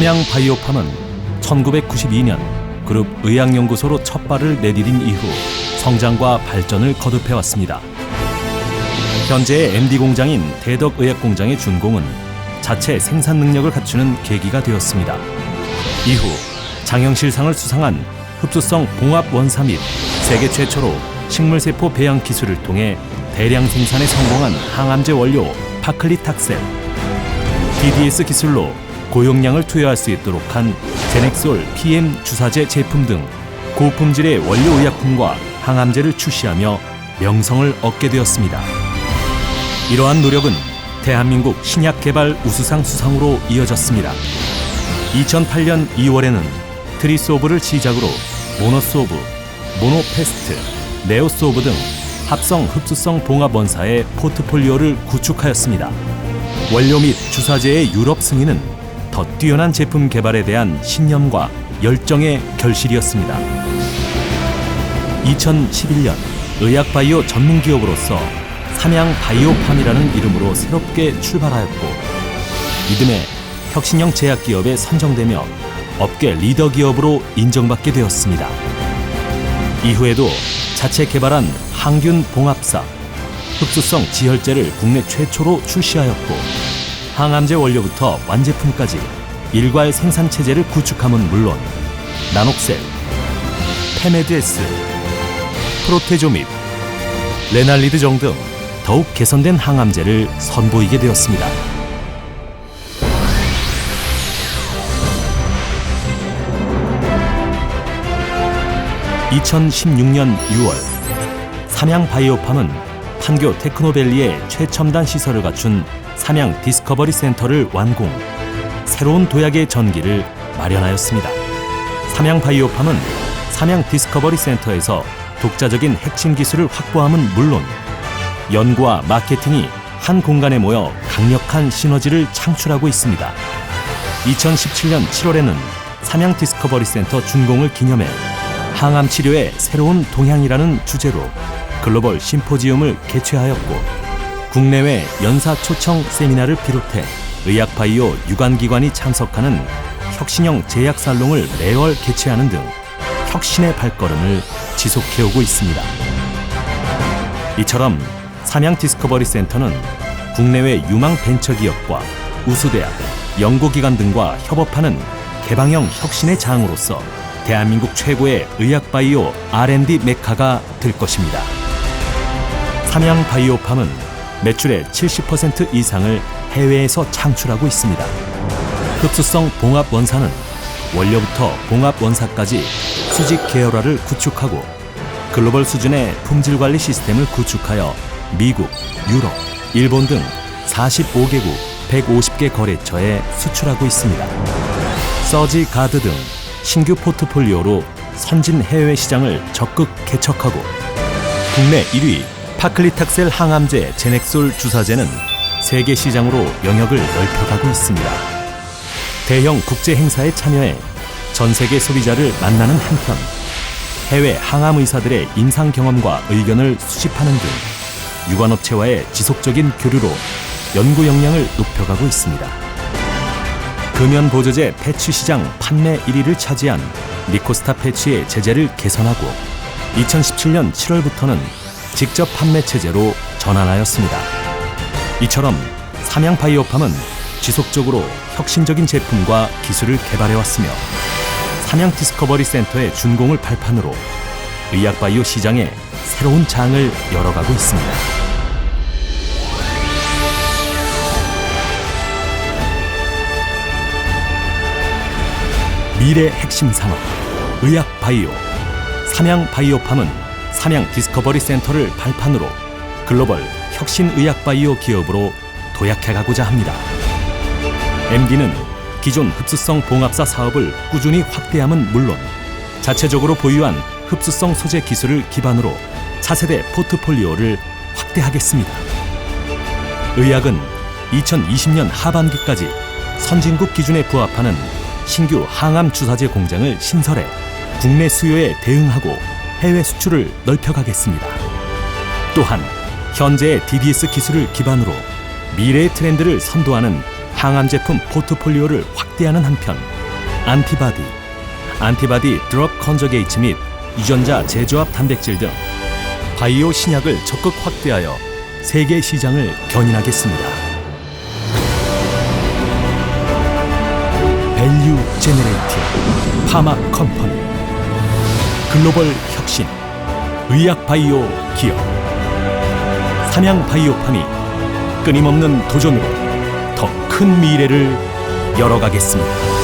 삼양 바이오팜은 1992년 그룹 의학연구소로 첫 발을 내디딘 이후 성장과 발전을 거듭해 왔습니다. 현재의 MD 공장인 대덕의약공장의 준공은 자체 생산 능력을 갖추는 계기가 되었습니다. 이후 장영실상을 수상한 흡수성 봉합 원사 및 세계 최초로 식물세포 배양 기술을 통해 대량 생산에 성공한 항암제 원료 파클리탁셀, DDS 기술로 고용량을 투여할 수 있도록 한 제넥솔 PM 주사제 제품 등 고품질의 원료 의약품과 항암제를 출시하며 명성을 얻게 되었습니다. 이러한 노력은 대한민국 신약 개발 우수상 수상으로 이어졌습니다. 2008년 2월에는 트리소브를 시작으로 모노소브, 모노페스트, 네오소브 등 합성 흡수성 봉합 원사의 포트폴리오를 구축하였습니다. 원료 및 주사제의 유럽 승인은 더 뛰어난 제품 개발에 대한 신념과 열정의 결실이었습니다. 2011년 의학바이오 전문 기업으로서 삼양 바이오팜이라는 이름으로 새롭게 출발하였고 이듬해 혁신형 제약 기업에 선정되며 업계 리더 기업으로 인정받게 되었습니다. 이후에도 자체 개발한 항균 봉합사, 흡수성 지혈제를 국내 최초로 출시하였고 항암제 원료부터 완제품까지 일괄 생산 체제를 구축함은 물론 나녹셀, 페메드에스, 프로테조밉, 레날리드 정 등 더욱 개선된 항암제를 선보이게 되었습니다. (2016년 6월) 삼양 바이오팜은 판교 테크노밸리의 최첨단 시설을 갖춘 삼양 디스커버리 센터를 완공 새로운 도약의 전기를 마련하였습니다. 삼양 바이오팜은 삼양 디스커버리 센터에서 독자적인 핵심 기술을 확보함은 물론 연구와 마케팅이 한 공간에 모여 강력한 시너지를 창출하고 있습니다. 2017년 7월에는 삼양 디스커버리 센터 준공을 기념해 항암 치료의 새로운 동향이라는 주제로 글로벌 심포지움을 개최하였고 국내외 연사 초청 세미나를 비롯해 의학 바이오 유관기관이 참석하는 혁신형 제약 살롱을 매월 개최하는 등 혁신의 발걸음을 지속해오고 있습니다. 이처럼 삼양 디스커버리 센터는 국내외 유망 벤처기업과 우수대학, 연구기관 등과 협업하는 개방형 혁신의 장으로서 대한민국 최고의 의학바이오 R&D 메카가 될 것입니다. 삼양 바이오팜은 매출의 70% 이상을 해외에서 창출하고 있습니다. 흡수성 봉합 원사는 원료부터 봉합 원사까지 수직 계열화를 구축하고 글로벌 수준의 품질 관리 시스템을 구축하여 미국, 유럽, 일본 등 45개국 150개 거래처에 수출하고 있습니다. 서지 가드 등 신규 포트폴리오로 선진 해외 시장을 적극 개척하고 국내 1위 파클리탁셀 항암제 제넥솔 주사제는 세계 시장으로 영역을 넓혀가고 있습니다. 대형 국제 행사에 참여해 전 세계 소비자를 만나는 한편 해외 항암 의사들의 임상 경험과 의견을 수집하는 등 유관업체와의 지속적인 교류로 연구 역량을 높여가고 있습니다. 금연 보조제 패치 시장 판매 1위를 차지한 니코스타 패치의 제재를 개선하고 2017년 7월부터는 직접 판매 체제로 전환하였습니다. 이처럼 삼양바이오팜은 지속적으로 혁신적인 제품과 기술을 개발해 왔으며 삼양 디스커버리 센터의 준공을 발판으로 의학바이오 시장에 새로운 장을 열어가고 있습니다. 미래 핵심 산업 의학 바이오 삼양 바이오팜은 삼양 디스커버리 센터를 발판으로 글로벌 혁신 의학 바이오 기업으로 도약해 가고자 합니다. MD는 기존 흡수성 봉합사 사업을 꾸준히 확대함은 물론 자체적으로 보유한 흡수성 소재 기술을 기반으로 차세대 포트폴리오를 확대하겠습니다. 의학은 2020년 하반기까지 선진국 기준에 부합하는 신규 항암 주사제 공장을 신설해 국내 수요에 대응하고 해외 수출을 넓혀가겠습니다. 또한 현재의 DDS 기술을 기반으로 미래의 트렌드를 선도하는 항암 제품 포트폴리오를 확대하는 한편 안티바디, 안티바디 드럭 컨저게이트 및 유전자 재조합 단백질 등 바이오 신약을 적극 확대하여 세계 시장을 견인하겠습니다. 밸류 제네레이팅 파마 컴퍼니 글로벌 혁신 의약 바이오 기업 삼양 바이오팜이 끊임없는 도전으로 더 큰 미래를 열어가겠습니다.